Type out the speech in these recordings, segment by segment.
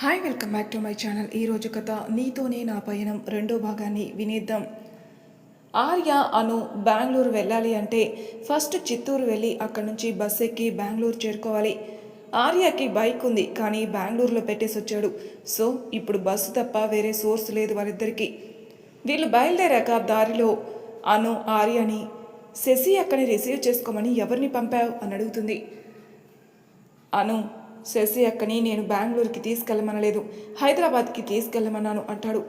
Hi welcome back to my channel ఈరోజు కథ నీతోనే నా పయనం రెండో భాగాన్ని వినేద్దాం. ఆర్య అను బెంగళూరు వెళ్ళాలి అంటే ఫస్ట్ చిత్తూరు వెళ్ళి అక్కడి నుంచి బస్ ఎక్కి బెంగళూరు చేరుకోవాలి. ఆర్యకి బైక్ ఉంది కానీ బెంగళూరులో పెట్టేసి వచ్చాడు. సో ఇప్పుడు బస్సు తప్ప వేరే సోర్స్ లేదు వాళ్ళిద్దరికీ. వీళ్ళు బయలుదేరాక దారిలో అను ఆర్యని శశి అక్కని రిసీవ్ చేసుకోమని ఎవరిని పంపావు? అని అడుగుతుంది. అను శశి అక్కని నేను బెంగళూరుకి తీసుకెళ్ళమనలేదు. హైదరాబాద్కి తీసుకెళ్ళమన్నాను అంటాడు.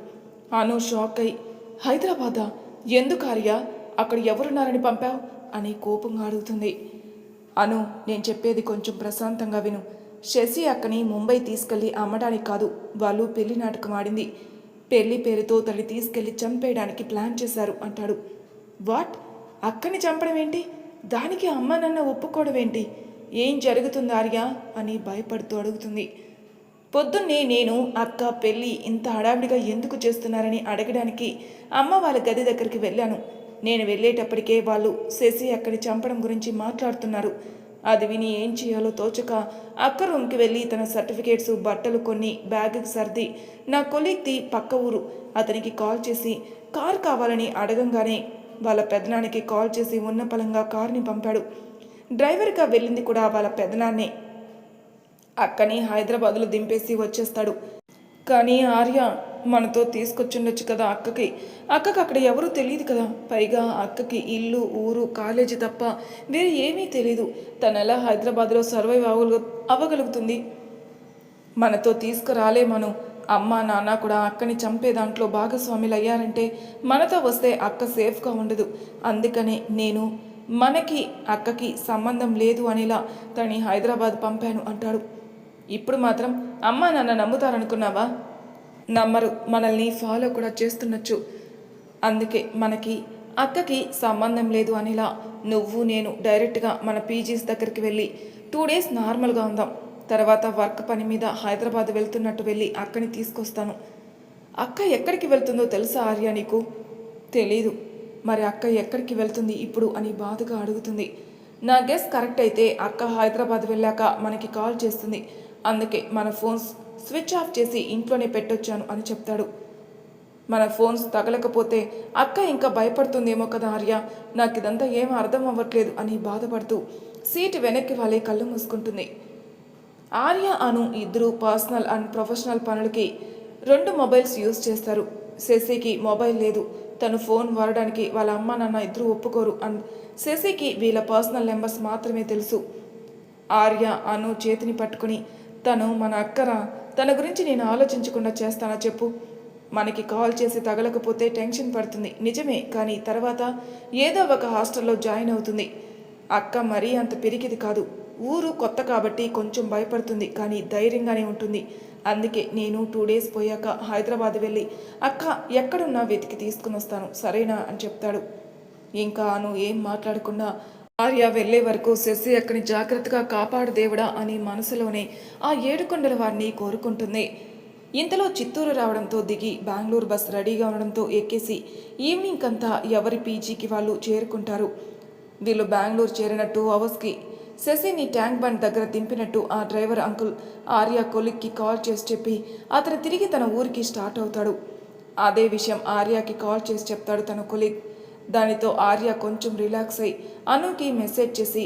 అను షాక్ అయి హైదరాబాదా? ఎందుకు ఆర్య? అక్కడ ఎవరున్నారని పంపావు? అని కోపంగా అడుగుతుంది. అను నేను చెప్పేది కొంచెం ప్రశాంతంగా విను. శశి అక్కని ముంబై తీసుకెళ్ళి అమ్మడానికి కాదు వాళ్ళు పెళ్ళి నాటకం ఆడింది. పెళ్ళి పేరుతో తల్లి తీసుకెళ్ళి చంపేయడానికి ప్లాన్ చేశారు అంటాడు. వాట్? అక్కని చంపడం ఏంటి దానికి అమ్మ నన్న ఒప్పుకోవడం ఏంటి ఏం జరుగుతుంది ఆర్య? అని భయపడుతూ అడుగుతుంది. పొద్దున్నే నేను అక్క పెళ్ళి ఇంత హడావిడిగా ఎందుకు చేస్తున్నారని అడగడానికి అమ్మ వాళ్ళ గది దగ్గరికి వెళ్ళాను. నేను వెళ్ళేటప్పటికే వాళ్ళు శశి అక్కడి చంపడం గురించి మాట్లాడుతున్నారు. అది విని ఏం చేయాలో తోచక అక్క రూమ్కి వెళ్ళి తన సర్టిఫికేట్స్ బట్టలు కొన్ని బ్యాగ్కి సర్ది నా కొలీగ్ది పక్క ఊరు. అతనికి కాల్ చేసి కార్ కావాలని అడగంగానే వాళ్ళ పెదనానికి కాల్ చేసి ఉన్న పలంగా కార్ని పంపాడు. డ్రైవర్గా వెళ్ళింది కూడా వాళ్ళ పెదనాన్నే. అక్కని హైదరాబాద్లో దింపేసి వచ్చేస్తాడు. కానీ ఆర్య మనతో తీసుకొచ్చుండొచ్చు కదా అక్కకి. అక్కకి అక్కడ ఎవరూ తెలియదు కదా. పైగా అక్కకి ఇల్లు ఊరు కాలేజీ తప్ప వేరే ఏమీ తెలియదు తను ఎలా హైదరాబాద్లో సర్వైవ్ అవ్వగలు అవ్వగలుగుతుంది మనతో తీసుకురాలే మనం. అమ్మ నాన్న కూడా అక్కని చంపే దాంట్లో భాగస్వాములు అయ్యారంటే మనతో వస్తే అక్క సేఫ్గా ఉండదు. అందుకనే నేను మనకి అక్కకి సంబంధం లేదు అనేలా తనని హైదరాబాద్ పంపాను అంటాడు. ఇప్పుడు మాత్రం అమ్మ నాన్న నమ్ముతారనుకున్నావా? నమ్మరు. మనల్ని ఫాలో కూడా చేస్తున్నచ్చు. అందుకే మనకి అక్కకి సంబంధం లేదు అనేలా. నువ్వు నేను డైరెక్ట్గా మన పీజీస్ దగ్గరికి వెళ్ళి టూ డేస్ నార్మల్గా ఉందాం. తర్వాత వర్క్ పని మీద హైదరాబాద్ వెళ్తున్నట్టు వెళ్ళి అక్కని తీసుకొస్తాను. అక్క ఎక్కడికి వెళ్తుందో తెలుసా ఆర్య నీకు? తెలీదు. మరి అక్క ఎక్కడికి వెళ్తుంది ఇప్పుడు అని బాధగా అడుగుతుంది. నా గెస్ కరెక్ట్ అయితే అక్క హైదరాబాద్ వెళ్ళాక మనకి కాల్ చేస్తుంది. అందుకే మన ఫోన్స్ స్విచ్ ఆఫ్ చేసి ఇంట్లోనే పెట్టొచ్చాను అని చెప్తాడు. మన ఫోన్స్ తగలకపోతే అక్క ఇంకా భయపడుతుందేమో కదా ఆర్య. నాకు ఇదంతా ఏం అర్థం అవ్వట్లేదు అని బాధపడుతూ సీట్ వెనక్కి వాళ్ళే కళ్ళు మూసుకుంటుంది. ఆర్య అను ఇద్దరు పర్సనల్ అండ్ ప్రొఫెషనల్ పనులకి రెండు మొబైల్స్ యూజ్ చేస్తారు. శశికి మొబైల్ లేదు. తను ఫోన్ వాడడానికి వాళ్ళ అమ్మ నాన్న ఇద్దరు ఒప్పుకోరు అండ్ శశికి వీళ్ళ పర్సనల్ నెంబర్స్ మాత్రమే తెలుసు. ఆర్య అను చేతిని పట్టుకుని తను మన అక్కరా? తన గురించి నేను ఆలోచించకుండా చేస్తానా చెప్పు? మనకి కాల్ చేసి తగలకపోతే టెన్షన్ పడుతుంది. నిజమే కానీ తర్వాత ఏదో ఒక హాస్టల్లో జాయిన్ అవుతుంది. అక్క మరీ అంత పెరిగిది కాదు. ఊరు కొత్త కాబట్టి కొంచెం భయపడుతుంది కానీ ధైర్యంగానే ఉంటుంది. అందుకే నేను టూ డేస్ పోయాక హైదరాబాద్ వెళ్ళి అక్క ఎక్కడున్నా వెతికి తీసుకుని వస్తాను సరేనా? అని చెప్తాడు. ఇంకా అను ఏం మాట్లాడకుండా ఆర్య వెళ్ళే వరకు శశి అక్కని జాగ్రత్తగా కాపాడు దేవుడా అని మనసులోనే ఆ ఏడుకొండల వారిని కోరుకుంటుంది. ఇంతలో చిత్తూరు రావడంతో దిగి బెంగళూరు బస్ రెడీగా ఉండడంతో ఎక్కేసి ఈవినింగ్ అంతా ఎవరి పీజీకి వాళ్ళు చేరుకుంటారు. వీళ్ళు బెంగళూరు చేరిన టూ అవర్స్కి శశిని ట్యాంక్ బండ్ దగ్గర దింపినట్టు ఆ డ్రైవర్ అంకుల్ ఆర్య కొలిక్కి కాల్ చేసి చెప్పి అతను తిరిగి తన ఊరికి స్టార్ట్ అవుతాడు. అదే విషయం ఆర్యకి కాల్ చేసి చెప్తాడు తన కొలిగ్. దానితో ఆర్య కొంచెం రిలాక్స్ అయి అనుకి మెసేజ్ చేసి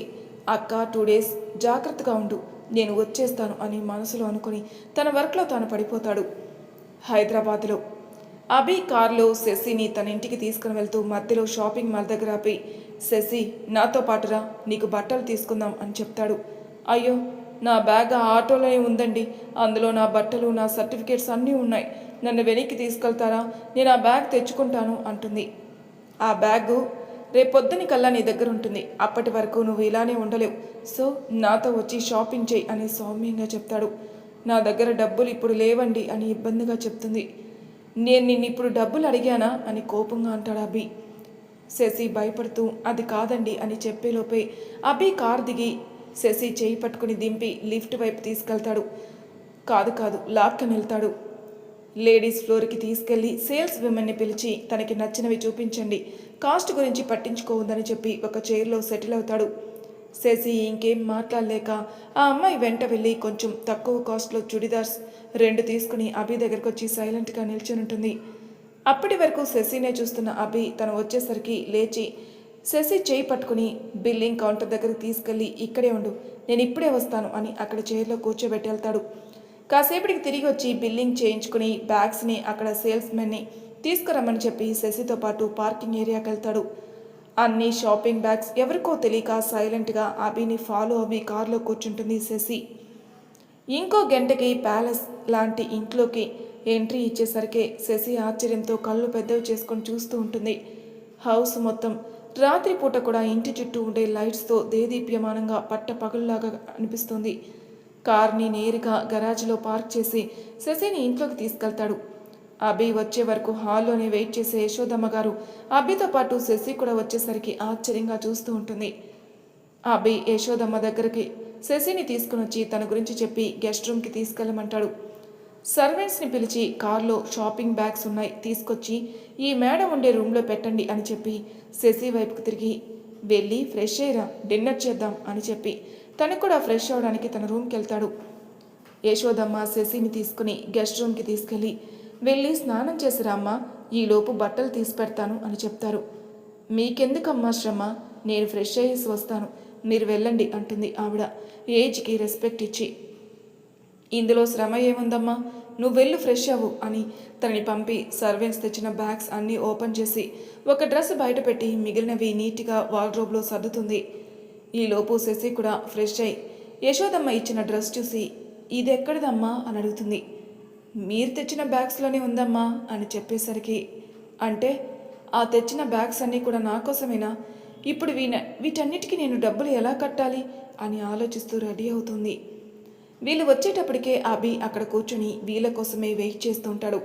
అక్క టూ డేస్ జాగ్రత్తగా ఉండు. నేను వచ్చేస్తాను అని మనసులో అనుకుని తన వర్క్లో తాను పడిపోతాడు. హైదరాబాద్లో. అభి కార్లో శశిని తన ఇంటికి తీసుకుని వెళ్తూ మధ్యలో షాపింగ్ మాల్ దగ్గర ఆపి శశి నాతో పాటురా నీకు బట్టలు తీసుకుందాం అని చెప్తాడు. అయ్యో నా బ్యాగ్ ఆ ఆటోలోనే ఉందండి. అందులో నా బట్టలు నా సర్టిఫికేట్స్ అన్నీ ఉన్నాయి. నన్ను వెనక్కి తీసుకెళ్తారా? నేను ఆ బ్యాగ్ తెచ్చుకుంటాను అంటుంది. ఆ బ్యాగు రేపొద్దుని కల్లా నీ దగ్గర ఉంటుంది. అప్పటి వరకు నువ్వు ఇలానే ఉండలేవు. సో నాతో వచ్చి షాపింగ్ చేయి అని సౌమ్యంగా చెప్తాడు. నా దగ్గర డబ్బులు ఇప్పుడు లేవండి అని ఇబ్బందిగా చెప్తుంది. నేను నిన్ను ఇప్పుడు డబ్బులు అడిగానా? అని కోపంగా అంటాడు అభి. శశి భయపడుతూ అది కాదండి అని చెప్పేలోపే అభి కార్ దిగి శశి చేయి పట్టుకుని దింపి లిఫ్ట్ వైపు తీసుకెళ్తాడు. కాదు కాదు లాక్కని వెళ్తాడు లేడీస్ ఫ్లోర్కి తీసుకెళ్ళి సేల్స్ విమెన్ని పిలిచి తనకి నచ్చినవి చూపించండి. కాస్ట్ గురించి పట్టించుకోవద్దని చెప్పి ఒక చైర్లో సెటిల్ అవుతాడు. శశి ఇంకేం మాట్లాడలేక ఆ అమ్మాయి వెంట వెళ్ళి కొంచెం తక్కువ కాస్ట్లో చుడిదార్స్ రెండు తీసుకుని అభి దగ్గరకు వచ్చి సైలెంట్గా నిల్చొని ఉంటుంది అప్పటి వరకు శశినే చూస్తున్న అభి తను వచ్చేసరికి లేచి శశి చేయి పట్టుకుని బిల్లింగ్ కౌంటర్ దగ్గరికి తీసుకెళ్ళి ఇక్కడే ఉండు నేను ఇప్పుడే వస్తాను అని అక్కడ చైర్లో కూర్చోబెట్టి వెళ్తాడు. కాసేపటికి తిరిగి వచ్చి బిల్లింగ్ చేయించుకుని బ్యాగ్స్ని అక్కడ సేల్స్మెన్ని తీసుకురమ్మని చెప్పి శశితో పాటు పార్కింగ్ ఏరియాకి వెళ్తాడు. అన్ని షాపింగ్ బ్యాగ్స్ ఎవరికో తెలియక సైలెంట్గా అభిని ఫాలో అవి కారులో కూర్చుంటుంది శశి. ఇంకో గంటకి ప్యాలెస్ లాంటి ఇంట్లోకి ఎంట్రీ ఇచ్చేసరికి శశి ఆశ్చర్యంతో కళ్ళు పెద్దవి చేసుకొని చూస్తూ ఉంటుంది. హౌస్ మొత్తం రాత్రిపూట కూడా ఇంటి చుట్టూ ఉండే లైట్స్తో దేదీప్యమానంగా పట్ట పగుల్లాగా అనిపిస్తుంది. కార్ని నేరుగా గరాజ్లో పార్క్ చేసి శశిని ఇంట్లోకి తీసుకెళ్తాడు. అభి వచ్చే వరకు హాల్లోనే వెయిట్ చేసే యశోదమ్మ గారు అభితో పాటు శశి కూడా వచ్చేసరికి ఆశ్చర్యంగా చూస్తూ ఉంటుంది. అభి యశోదమ్మ దగ్గరికి శశిని తీసుకుని వచ్చి తన గురించి చెప్పి గెస్ట్ రూమ్కి తీసుకెళ్ళమంటాడు. సర్వెంట్స్ని పిలిచి కార్లో షాపింగ్ బ్యాగ్స్ ఉన్నాయి తీసుకొచ్చి ఈ మేడం ఉండే రూమ్లో పెట్టండి అని చెప్పి శశి వైపుకు తిరిగి వెళ్ళి ఫ్రెష్ అయ్యిరా డిన్నర్ చేద్దాం అని చెప్పి తను కూడా ఫ్రెష్ అవడానికి తన రూమ్కి వెళ్తాడు. యశోదమ్మ శశిని తీసుకుని గెస్ట్ రూమ్కి తీసుకెళ్ళి వెళ్ళి స్నానం చేసిరామ్మా ఈలోపు బట్టలు తీసి పెడతాను అని చెప్తారు. మీకెందుకమ్మా శ్రమ? నేను ఫ్రెష్ అయ్యేసి వస్తాను. మీరు వెళ్ళండి అంటుంది ఆవిడ. ఏజ్కి రెస్పెక్ట్ ఇచ్చి. ఇందులో శ్రమ ఏముందమ్మా? నువ్వు వెళ్ళు ఫ్రెష్ అవ్వు అని తనని పంపి సర్వెంట్స్ తెచ్చిన బ్యాగ్స్ అన్నీ ఓపెన్ చేసి ఒక డ్రెస్ బయట పెట్టి మిగిలినవి నీట్గా వార్డ్రోబ్లో సర్దుతుంది. ఈలోపు శశి కూడా ఫ్రెష్ అయి యశోదమ్మ ఇచ్చిన డ్రెస్ చూసి ఇది ఎక్కడిదమ్మా అని అడుగుతుంది. మీరు తెచ్చిన బ్యాగ్స్లోనే ఉందమ్మా? అని చెప్పేసరికి అంటే ఆ తెచ్చిన బ్యాగ్స్ అన్నీ కూడా నా కోసమేనా? ఇప్పుడు వీన వీటన్నిటికీ నేను డబ్బులు ఎలా కట్టాలి? అని ఆలోచిస్తూ రెడీ అవుతుంది. వీళ్ళు వచ్చేటప్పటికే అభి అక్కడ కూర్చుని వీళ్ళ కోసమే వెయిట్ చేస్తూ ఉంటాడు.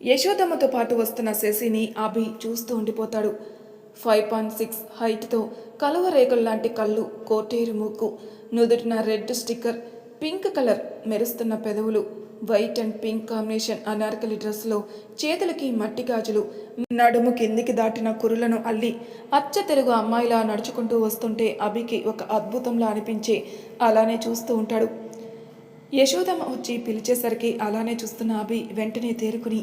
యశోదమ్మతో పాటు వస్తున్న శశిని అభి చూస్తూ ఉండిపోతాడు. ఫైవ్ పాయింట్ సిక్స్ హైట్తో కలువ రేకుల లాంటి కళ్ళు కోటేరు ముక్కు నుదుటిన రెడ్ స్టిక్కర్ పింక్ కలర్ మెరుస్తున్న పెదవులు white and pink combination anarkali డ్రెస్లో చేతులకి మట్టి గాజులు నడుము కిందికి దాటిన కురులను అల్లి అచ్చ తెలుగు అమ్మాయిలా నడుచుకుంటూ వస్తుంటే అభికి ఒక అద్భుతంలా అనిపించే అలానే చూస్తూ ఉంటాడు. యశోదమ్మ వచ్చి పిలిచేసరికి అలానే చూస్తున్న అభి వెంటనే తేరుకుని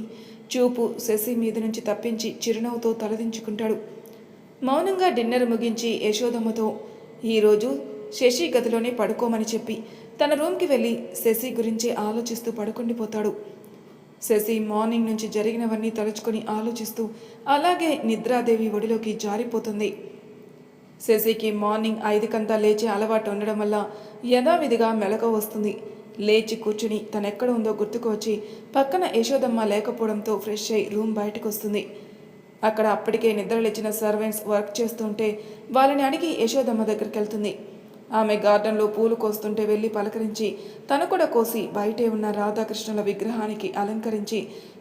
చూపు శశి మీద నుంచి తప్పించి చిరునవ్వుతో తలదించుకుంటాడు. మౌనంగా డిన్నర్ ముగించి యశోదమ్మతో ఈరోజు శశి గదిలోనే పడుకోమని చెప్పి తన రూమ్కి వెళ్ళి శశి గురించి ఆలోచిస్తూ పడుకుండిపోతాడు శశి మార్నింగ్ నుంచి జరిగినవన్నీ తలుచుకొని ఆలోచిస్తూ అలాగే నిద్రాదేవి ఒడిలోకి జారిపోతుంది. శశికి మార్నింగ్ ఐదుకంతా లేచే అలవాటు ఉండడం వల్ల యథావిధిగా మెలక వస్తుంది. లేచి కూర్చుని తనెక్కడ ఉందో గుర్తుకు వచ్చి పక్కన యశోదమ్మ లేకపోవడంతో ఫ్రెష్ అయి రూమ్ బయటకు వస్తుంది. అక్కడ అప్పటికే నిద్రలేచిన సర్వెంట్స్ వర్క్ చేస్తుంటే వాళ్ళని అడిగి యశోదమ్మ దగ్గరికి వెళ్తుంది ఆమె గార్డెన్లో పూలు కోస్తుంటే వెళ్ళి పలకరించి తను కూడా కోసి బయటే ఉన్న రాధాకృష్ణుల విగ్రహానికి అలంకరించి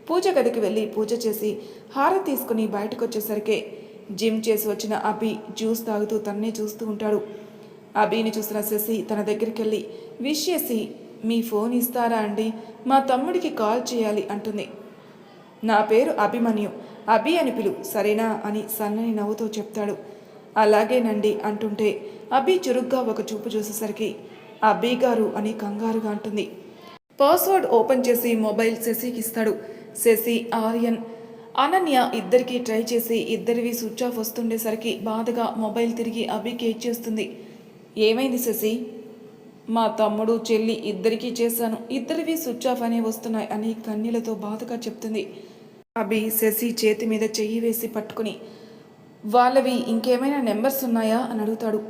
పూజ గదికి వెళ్ళి పూజ చేసి హారతి తీసుకుని బయటకు వచ్చేసరికి జిమ్ చేసి వచ్చిన అభి జ్యూస్ తాగుతూ తన్నే చూస్తూ ఉంటాడు. అభిని చూసిన శశి తన దగ్గరికి వెళ్ళి విష్ చేసి మీ ఫోన్ ఇస్తారా అండి? మా తమ్ముడికి కాల్ చేయాలి అంటుంది. నా పేరు అభిమన్యు అభి అని పిలు సరేనా అని సన్నని నవ్వుతో చెప్తాడు. అలాగేనండి అంటుంటే అభి చురుగ్గా ఒక చూపు చూసేసరికి అభి గారు అని కంగారుగా అంటుంది. పాస్వర్డ్ ఓపెన్ చేసి మొబైల్ శశికి ఇస్తాడు. శశి ఆర్యన్ అనన్య ఇద్దరికీ ట్రై చేసి ఇద్దరివి స్విచ్ ఆఫ్ వస్తుండేసరికి బాధగా మొబైల్ తిరిగి అభికి ఇచ్చేస్తుంది ఏమైంది శశి? మా తమ్ముడు చెల్లి ఇద్దరికీ చేశాను. ఇద్దరివి స్విచ్ ఆఫ్ అనే వస్తున్నాయి అని కన్నీలతో బాధగా చెప్తుంది. అభి శశి చేతి మీద చెయ్యి వేసి పట్టుకుని వాళ్ళవి ఇంకేమైనా నెంబర్స్ ఉన్నాయా? అని అడుగుతాడు.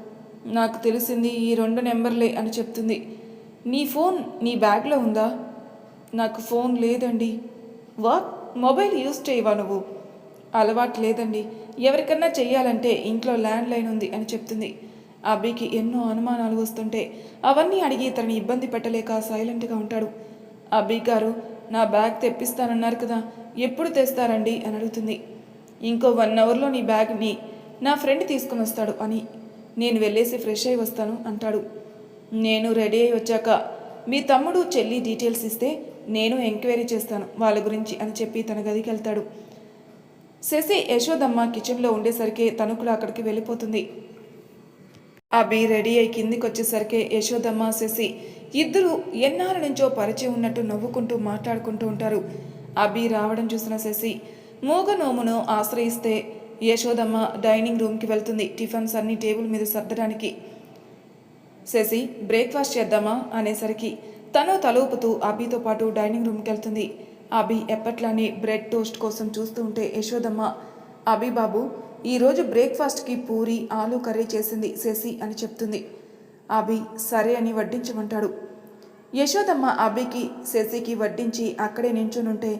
నాకు తెలిసింది ఈ రెండు నెంబర్లే అని చెప్తుంది. నీ ఫోన్ నీ బ్యాగ్లో ఉందా? నాకు ఫోన్ లేదండి. వాట్? మొబైల్ యూజ్ చేయవా నువ్వు? అలవాటు లేదండి. ఎవరికన్నా చెయ్యాలంటే ఇంట్లో ల్యాండ్ లైన్ ఉంది అని చెప్తుంది. అభికి ఎన్నో అనుమానాలు వస్తుంటే అవన్నీ అడిగి తనని ఇబ్బంది పెట్టలేక సైలెంట్గా ఉంటాడు. అబ్బి గారు నా బ్యాగ్ తెప్పిస్తానన్నారు కదా ఎప్పుడు తెస్తారండి? అని అడుగుతుంది. ఇంకో వన్ అవర్లో నీ బ్యాగ్ని నా ఫ్రెండ్ తీసుకుని వస్తాడు అని. నేను వెళ్ళేసి ఫ్రెష్ అయి వస్తాను అంటాడు. నేను రెడీ అయి వచ్చాక మీ తమ్ముడు చెల్లి డీటెయిల్స్ ఇస్తే నేను ఎంక్వైరీ చేస్తాను వాళ్ళ గురించి అని చెప్పి తన గదికి వెళ్తాడు. శశి యశోదమ్మ కిచెన్లో ఉండేసరికి తను కూడా అక్కడికి వెళ్ళిపోతుంది. అభి రెడీ అయి కిందికి వచ్చేసరికి యశోదమ్మ శశి ఇద్దరు ఎన్నాళ్ళ నుంచో పరిచయం ఉన్నట్టు నవ్వుకుంటూ మాట్లాడుకుంటూ ఉంటారు అభి రావడం చూసిన శశి మూగ నోమును ఆశ్రయిస్తే యశోదమ్మ డైనింగ్ రూమ్కి వెళ్తుంది టిఫిన్స్ అన్ని టేబుల్ మీద సర్దడానికి శశి బ్రేక్ఫాస్ట్ చేద్దామా అనేసరికి తను తలూపుతూ అభితో పాటు డైనింగ్ రూమ్కి వెళ్తుంది. అభి ఎప్పట్లానే బ్రెడ్ టోస్ట్ కోసం చూస్తూ ఉంటే యశోదమ్మ అభి బాబు ఈరోజు బ్రేక్ఫాస్ట్కి పూరి ఆలు కర్రీ చేసింది శశి అని చెప్తుంది. అభి సరే అని వడ్డించమంటాడు యశోదమ్మ అభికి శశికి వడ్డించి అక్కడే నించునుంటే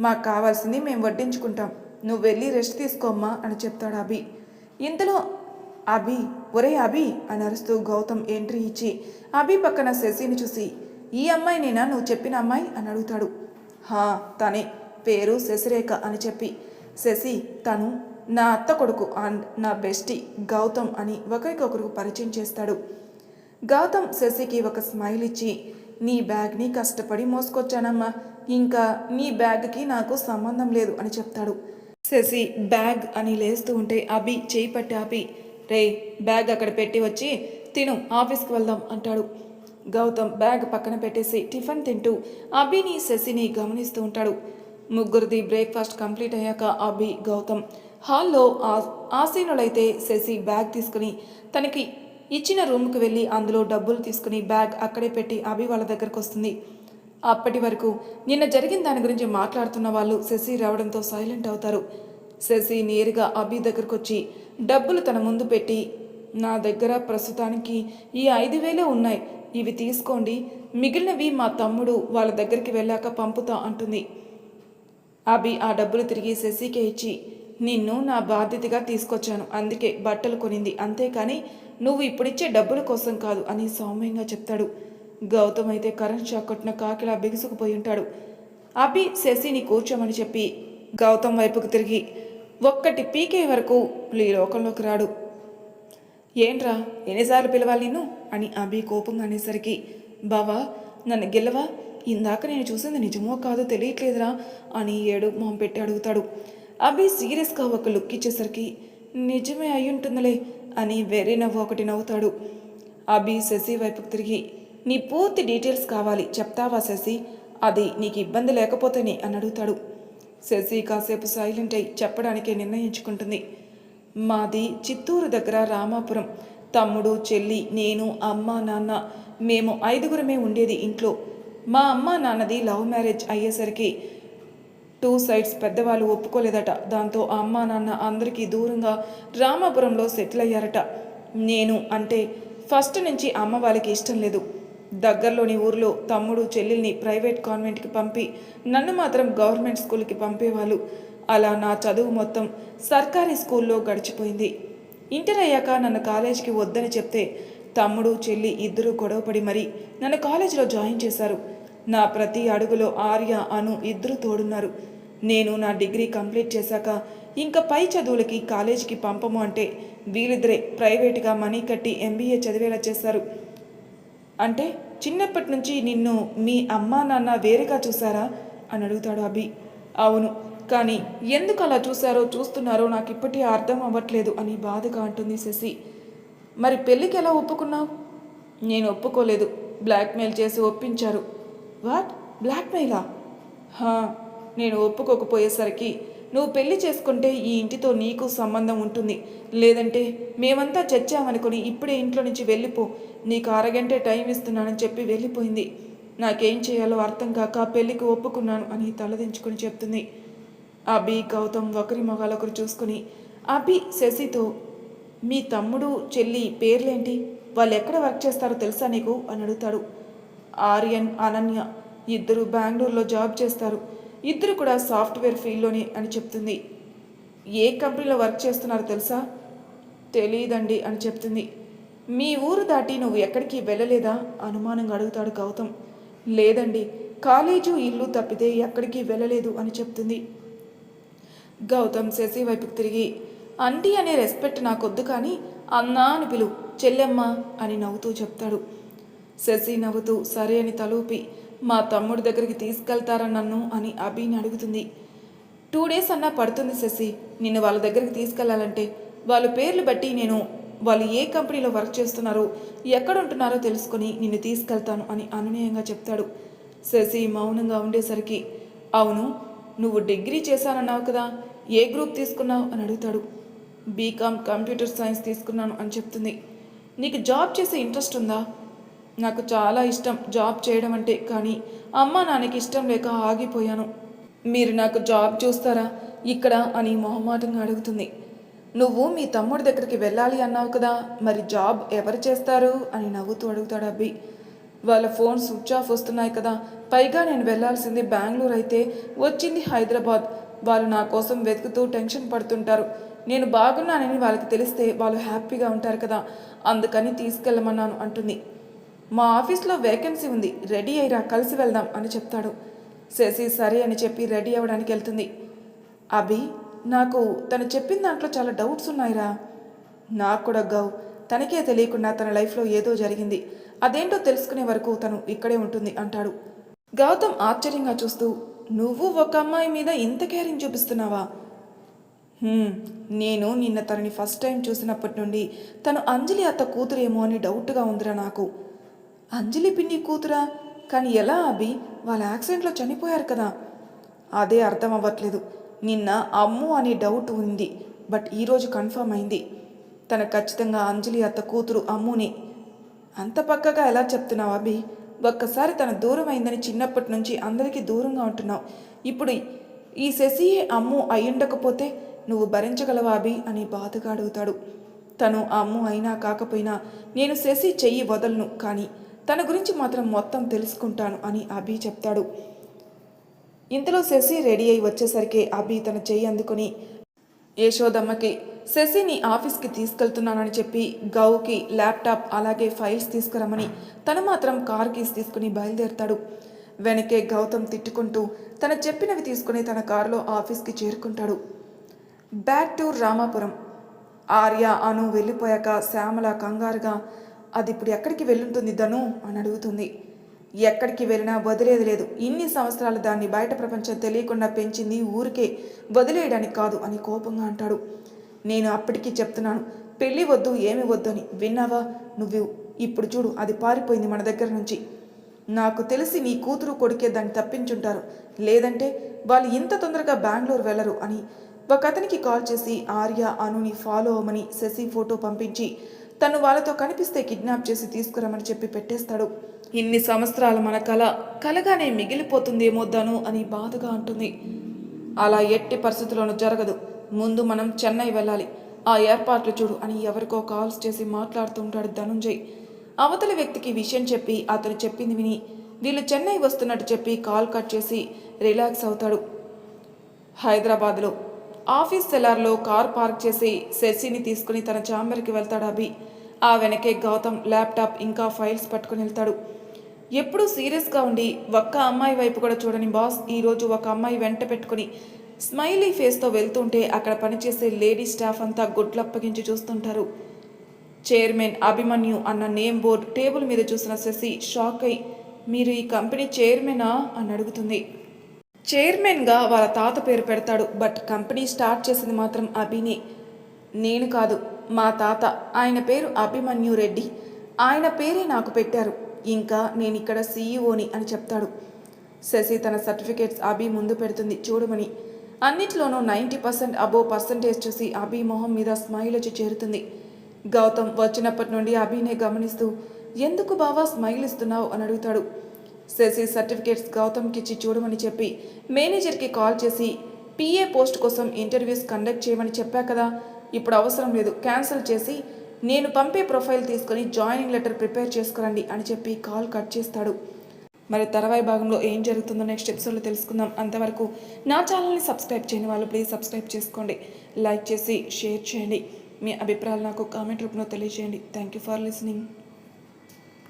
మాకు కావాల్సింది మేము వడ్డించుకుంటాం. నువ్వు వెళ్ళి రెస్ట్ తీసుకోమ్మా అని చెప్తాడు అభి ఇంతలో అభి ఒరే అభి అని అరుస్తూ గౌతమ్ ఎంట్రీ ఇచ్చి అభి పక్కన శశిని చూసి ఈ అమ్మాయి నేనా నువ్వు చెప్పిన అమ్మాయి? అని అడుగుతాడు. హా తనే. పేరు శశిరేఖ అని చెప్పి శశి తను నా అత్త కొడుకు అండ్ నా బెస్టీ గౌతమ్ అని ఒకరికొకరు పరిచయం చేస్తాడు. గౌతమ్ శశికి ఒక స్మైల్ ఇచ్చి నీ బ్యాగ్ని కష్టపడి మోసుకొచ్చానమ్మా. ఇంకా నీ బ్యాగ్కి నాకు సంబంధం లేదు అని చెప్తాడు. శశి బ్యాగ్ అని లేస్తూ ఉంటే అభి చేయి పట్టి ఆపి రే బ్యాగ్ అక్కడ పెట్టి వచ్చి తిను ఆఫీస్కి వెళ్దాం అంటాడు. గౌతమ్ బ్యాగ్ పక్కన పెట్టేసి టిఫిన్ తింటూ అభిని శశిని గమనిస్తూ ఉంటాడు. ముగ్గురిది బ్రేక్ఫాస్ట్ కంప్లీట్ అయ్యాక అభి గౌతమ్ హాల్లో ఆ- ఆసీనులైతే శశి బ్యాగ్ తీసుకుని తనకి ఇచ్చిన రూమ్కి వెళ్ళి అందులో డబ్బులు తీసుకుని బ్యాగ్ అక్కడే పెట్టి అభి వాళ్ళ దగ్గరకు వస్తుంది. అప్పటి వరకు నిన్న జరిగిన దాని గురించి మాట్లాడుతున్న వాళ్ళు శశి రావడంతో సైలెంట్ అవుతారు. శశి నేరుగా అభి దగ్గరకు వచ్చి డబ్బులు తన ముందు పెట్టి నా దగ్గర ప్రస్తుతానికి ఈ ఐదు వేలే ఉన్నాయి ఇవి తీసుకోండి మిగిలినవి మా తమ్ముడు వాళ్ళ దగ్గరికి వెళ్ళాక పంపుతా అంటుంది. అభి ఆ డబ్బులు తిరిగి శశికే ఇచ్చి నిన్ను నా బాధ్యతగా తీసుకొచ్చాను. అందుకే బట్టలు కొనింది. అంతేకాని నువ్వు ఇప్పుడిచ్చే డబ్బుల కోసం కాదు అని సౌమ్యంగా చెప్తాడు. గౌతమ్ అయితే కరెంట్ షాక్ కొట్టిన కాకిలా బిగుసుకుపోయి ఉంటాడు అభి శశిని కూర్చోమని చెప్పి గౌతమ్ వైపుకు తిరిగి ఒక్కటి పీకే వరకు ఈ లోకంలోకి రాడు. ఏంట్రా ఎన్నిసార్లు పిలవాలి నిన్ను? అని అభి కోపంగా అనేసరికి బావా నన్ను గెలవా? ఇందాక నేను చూసింది నిజమో కాదో తెలియట్లేదురా? అని ఏడు మొహం పెట్టి అడుగుతాడు. అభి సీరియస్గా ఒక లుక్ ఇచ్చేసరికి నిజమే అయ్యుంటుందిలే ఉంటుందిలే అని వెర్రి నవ్వు ఒకటి నవ్వుతాడు. అభి శశి వైపుకు తిరిగి నీ పూర్తి డీటెయిల్స్ కావాలి చెప్తావా శశి? అది నీకు ఇబ్బంది లేకపోతేనే అని అడుగుతాడు. శశి కాసేపు సైలెంట్ అయి చెప్పడానికే నిర్ణయించుకుంటుంది. మాది చిత్తూరు దగ్గర రామాపురం. తమ్ముడు చెల్లి నేను అమ్మ నాన్న మేము ఐదుగురమే ఉండేది ఇంట్లో. మా అమ్మ నాన్నది లవ్ మ్యారేజ్ అయ్యేసరికి టూ సైడ్స్ పెద్దవాళ్ళు ఒప్పుకోలేదట. దాంతో అమ్మ నాన్న అందరికీ దూరంగా రామాపురంలో సెటిల్ అయ్యారట. నేను అంటే ఫస్ట్ నుంచి అమ్మ వాళ్ళకి ఇష్టం లేదు. దగ్గరలోని ఊర్లో తమ్ముడు చెల్లెల్ని ప్రైవేట్ కాన్వెంట్కి పంపి నన్ను మాత్రం గవర్నమెంట్ స్కూల్కి పంపేవాళ్ళు. అలా నా చదువు మొత్తం సర్కారీ స్కూల్లో గడిచిపోయింది. ఇంటర్ అయ్యాక నన్ను కాలేజీకి వద్దని చెప్తే తమ్ముడు చెల్లి ఇద్దరూ గొడవపడి మరి నన్ను కాలేజీలో జాయిన్ చేశారు. నా ప్రతి అడుగులో ఆర్య అను ఇద్దరు తోడున్నారు. నేను నా డిగ్రీ కంప్లీట్ చేశాక ఇంకా పై చదువులకి కాలేజీకి పంపము అంటే వీళ్ళిద్దరే ప్రైవేట్గా మనీ కట్టి ఎంబీఏ చదివేలా చేశారు అంటే చిన్నప్పటి నుంచి నిన్ను మీ అమ్మా నాన్న వేరేగా చూసారా అని అడుగుతాడు అభి. అవును కానీ ఎందుకు అలా చూశారో చూస్తున్నారో నాకు ఇప్పటి అర్థం అవ్వట్లేదు అని బాధగా అంటుంది శశి. మరి పెళ్ళికి ఎలా ఒప్పుకున్నావు? నేను ఒప్పుకోలేదు. బ్లాక్మెయిల్ చేసి ఒప్పించారు. వాట్? బ్లాక్మెయిలా? హా నేను ఒప్పుకోకపోయేసరికి నువ్వు పెళ్ళి చేసుకుంటే ఈ ఇంటితో నీకు సంబంధం ఉంటుంది. లేదంటే మేమంతా చచ్చామనుకుని ఇప్పుడే ఇంట్లో నుంచి వెళ్ళిపో. నీకు అరగంటే టైం ఇస్తున్నానని చెప్పి వెళ్ళిపోయింది. నాకేం చేయాలో అర్థం కాక పెళ్ళికి ఒప్పుకున్నాను అని తలదించుకొని చెప్తుంది. అభి గౌతమ్ ఒకరి మొగాలొకరు చూసుకుని అభి శశితో మీ తమ్ముడు చెల్లి పేర్లేంటి? వాళ్ళు ఎక్కడ వర్క్ చేస్తారో తెలుసా నీకు? అని అడుగుతాడు. ఆర్యన్ అనన్య ఇద్దరు బెంగళూరులో జాబ్ చేస్తారు. ఇద్దరు కూడా సాఫ్ట్వేర్ ఫీల్డ్లోనే అని చెప్తుంది. ఏ కంపెనీలో వర్క్ చేస్తున్నారో తెలుసా? తెలియదండి అని చెప్తుంది. మీ ఊరు దాటి నువ్వు ఎక్కడికి వెళ్ళలేదా? అనుమానంగా అడుగుతాడు గౌతమ్. లేదండి కాలేజు ఇల్లు తప్పితే ఎక్కడికి వెళ్ళలేదు అని చెప్తుంది. గౌతమ్ శశి వైపుకు తిరిగి అంటీ అనే రెస్పెక్ట్ నాకొద్దు కానీ అన్నా అని పిలు చెల్లెమ్మ అని నవ్వుతూ చెప్తాడు. శశి నవ్వుతూ సరే అని తలూపి మా తమ్ముడి దగ్గరికి తీసుకెళ్తారా నన్ను? అని అభిని అడుగుతుంది. టూ డేస్ అన్నా పడుతుంది శశి నిన్ను వాళ్ళ దగ్గరికి తీసుకెళ్ళాలంటే. వాళ్ళ పేర్లు బట్టి నేను వాళ్ళు ఏ కంపెనీలో వర్క్ చేస్తున్నారో ఎక్కడ ఉంటున్నారో తెలుసుకొని నిన్ను తీసుకెళ్తాను అని అనునయంగా చెప్తాడు. శశి మౌనంగా ఉండేసరికి అవును నువ్వు డిగ్రీ చేశానన్నావు కదా ఏ గ్రూప్ తీసుకున్నావు? అని అడుగుతాడు. బీకామ్ కంప్యూటర్ సైన్స్ తీసుకున్నాను అని చెప్తుంది. నీకు జాబ్ చేసే ఇంట్రెస్ట్ ఉందా? నాకు చాలా ఇష్టం జాబ్ చేయడం అంటే కానీ అమ్మ నాన్నకి ఇష్టం లేక ఆగిపోయాను. మీరు నాకు జాబ్ చూస్తారా? ఇక్కడ అని మొహమాటంగా అడుగుతుంది. నువ్వు మీ తమ్ముడి దగ్గరికి వెళ్ళాలి అన్నావు కదా మరి జాబ్ ఎవరు చేస్తారు? అని నవ్వుతూ అడుగుతాడు అబ్బి. వాళ్ళ ఫోన్ స్విచ్ ఆఫ్ వస్తున్నాయి కదా పైగా నేను వెళ్ళాల్సింది బెంగళూరు అయితే వచ్చింది హైదరాబాద్. వాళ్ళు నా కోసం వెతుకుతూ టెన్షన్ పడుతుంటారు. నేను బాగున్నానని వాళ్ళకి తెలిస్తే వాళ్ళు హ్యాపీగా ఉంటారు కదా అందుకని తీసుకెళ్ళమన్నాను అంటుంది. మా ఆఫీస్లో వేకెన్సీ ఉంది రెడీ అయ్యిరా కలిసి వెళ్దాం అని చెప్తాడు. శశి సరే అని చెప్పి రెడీ అవ్వడానికి వెళ్తుంది. అభి నాకు తను చెప్పిన దాంట్లో చాలా డౌట్స్ ఉన్నాయిరా. నాకు కూడా గౌ తనకే తెలియకుండా తన లైఫ్లో ఏదో జరిగింది. అదేంటో తెలుసుకునే వరకు తను ఇక్కడే ఉంటుంది అంటాడు. గౌతమ్ ఆశ్చర్యంగా చూస్తూ నువ్వు ఒక అమ్మాయి మీద ఇంత కేరింగ్ చూపిస్తున్నావా? నేను నిన్న తనని ఫస్ట్ టైం చూసినప్పటి నుండి తను అంజలి అత్త కూతురేమో అని డౌట్గా ఉందిరా నాకు. అంజలి పిన్ని కూతురా? కానీ ఎలా అభి? వాళ్ళ యాక్సిడెంట్లో చనిపోయారు కదా. అదే అర్థం అవ్వట్లేదు. నిన్న అమ్ము అని డౌట్ ఉంది. బట్ ఈరోజు కన్ఫర్మ్ అయింది. తన ఖచ్చితంగా అంజలి అత్త కూతురు అమ్ముని. అంత పక్కగా ఎలా చెప్తున్నావు అభి? ఒక్కసారి తన దూరం అయిందని చిన్నప్పటి నుంచి అందరికీ దూరంగా ఉంటున్నావు. ఇప్పుడు ఈ శశియే అమ్ము అయ్యుండకపోతే నువ్వు భరించగలవా అభి? అని బాధగా అడుగుతాడు. తను అమ్ము అయినా కాకపోయినా నేను శశి చెయ్యి వదలను. కానీ తన గురించి మాత్రం మొత్తం తెలుసుకుంటాను అని అభి చెప్తాడు. ఇంతలో శశి రెడీ అయి వచ్చేసరికి అభి తన చెయ్యి అందుకుని యశోదమ్మకి శశిని ఆఫీస్కి తీసుకెళ్తున్నానని చెప్పి గౌకి ల్యాప్టాప్ అలాగే ఫైల్స్ తీసుకురమ్మని తను మాత్రం కార్ కీస్ తీసుకుని బయలుదేరుతాడు. వెనకే గౌతమ్ తిట్టుకుంటూ తన చెప్పినవి తీసుకుని తన కారులో ఆఫీస్కి చేరుకుంటాడు. Back to Ramapuram. Arya Anu వెళ్ళిపోయాక శ్యామల కంగారుగా అది ఇప్పుడు ఎక్కడికి వెళ్ళుంటుంది ధను? అని అడుగుతుంది. ఎక్కడికి వెళ్ళినా వదిలేది లేదు. ఇన్ని సంవత్సరాలు దాన్ని బయట ప్రపంచం తెలియకుండా పెంచింది ఊరికే వదిలేయడానికి కాదు అని కోపంగా అంటాడు. నేను అప్పటికీ చెప్తున్నాను. పెళ్ళి వద్దు ఏమి వద్దు అని. విన్నావా? నువ్వు ఇప్పుడు చూడు అది పారిపోయింది మన దగ్గర నుంచి. నాకు తెలిసి నీ కూతురు కొడుకే దాన్ని తప్పించుంటారు. లేదంటే వాళ్ళు ఇంత తొందరగా బెంగళూరు వెళ్ళరు అని ఒక అతనికి కాల్ చేసి ఆర్య అనుని ఫాలో అవ్వమని శశి ఫోటో పంపించి తను వాళ్ళతో కనిపిస్తే కిడ్నాప్ చేసి తీసుకురమని చెప్పి పెట్టేస్తాడు. ఇన్ని సంవత్సరాల మన కళ కలగానే మిగిలిపోతుందేమో ధను అని బాధగా అంటుంది. అలా ఎట్టి పరిస్థితుల్లోనూ జరగదు. ముందు మనం చెన్నై వెళ్ళాలి. ఆ ఏర్పాట్లు చూడు అని ఎవరికో కాల్స్ చేసి మాట్లాడుతుంటాడు ధనుంజయ్. అవతలి వ్యక్తికి విషయం చెప్పి అతను చెప్పింది విని వీళ్ళు చెన్నై వస్తున్నట్టు చెప్పి కాల్ కట్ చేసి రిలాక్స్ అవుతాడు. హైదరాబాద్లో ఆఫీస్ సెలార్లో కార్ పార్క్ చేసి శశిని తీసుకుని తన చాంబర్కి వెళ్తాడు అభి. ఆ వెనకే గౌతమ్ ల్యాప్టాప్ ఇంకా ఫైల్స్ పట్టుకుని వెళ్తాడు. ఎప్పుడూ సీరియస్గా ఉండి ఒక్క అమ్మాయి వైపు కూడా చూడని బాస్ ఈరోజు ఒక అమ్మాయి వెంట పెట్టుకుని స్మైలీ ఫేస్తో వెళ్తుంటే అక్కడ పనిచేసే లేడీ స్టాఫ్ అంతా గుడ్లప్పగించి చూస్తుంటారు. చైర్మన్ అభిమన్యు అన్న నేమ్ బోర్డ్ టేబుల్ మీద చూసిన శశి షాక్ అయి మీరు ఈ కంపెనీ చైర్మనా? అని అడుగుతుంది. చైర్మన్గా వాళ్ళ తాత పేరు పెడతాడు. బట్ కంపెనీ స్టార్ట్ చేసింది మాత్రం అభినే. నేను కాదు మా తాత. ఆయన పేరు అభిమన్యు రెడ్డి. ఆయన పేరే నాకు పెట్టారు. ఇంకా నేను ఇక్కడ సీఈఓని అని చెప్తాడు. శశి తన సర్టిఫికేట్స్ అభి ముందు పెడుతుంది. చూడమని. అన్నిట్లోనూ నైంటీ పర్సెంట్ అబో పర్సంటేజ్ చూసి అభి మొహం మీద స్మైల్ వచ్చి చేరుతుంది. గౌతమ్ వచ్చినప్పటి నుండి అభినే గమనిస్తూ ఎందుకు బావా స్మైల్ ఇస్తున్నావు? అని అడుగుతాడు. శశి సర్టిఫికేట్స్ గౌతమ్కి ఇచ్చి చూడమని చెప్పి మేనేజర్కి కాల్ చేసి పిఏ పోస్ట్ కోసం ఇంటర్వ్యూస్ కండక్ట్ చేయమని చెప్పా కదా ఇప్పుడు అవసరం లేదు క్యాన్సిల్ చేసి నేను పంపే ప్రొఫైల్ తీసుకొని జాయినింగ్ లెటర్ ప్రిపేర్ చేసుకురండి అని చెప్పి కాల్ కట్ చేస్తాడు. మరి తర్వాయి భాగంలో ఏం జరుగుతుందో నెక్స్ట్ ఎపిసోడ్లో తెలుసుకుందాం. అంతవరకు నా ఛానల్ని సబ్స్క్రైబ్ చేయని వాళ్ళు ప్లీజ్ సబ్స్క్రైబ్ చేసుకోండి. లైక్ చేసి షేర్ చేయండి. మీ అభిప్రాయాలు నాకు కామెంట్ రూపంలో తెలియజేయండి. Thank you for listening.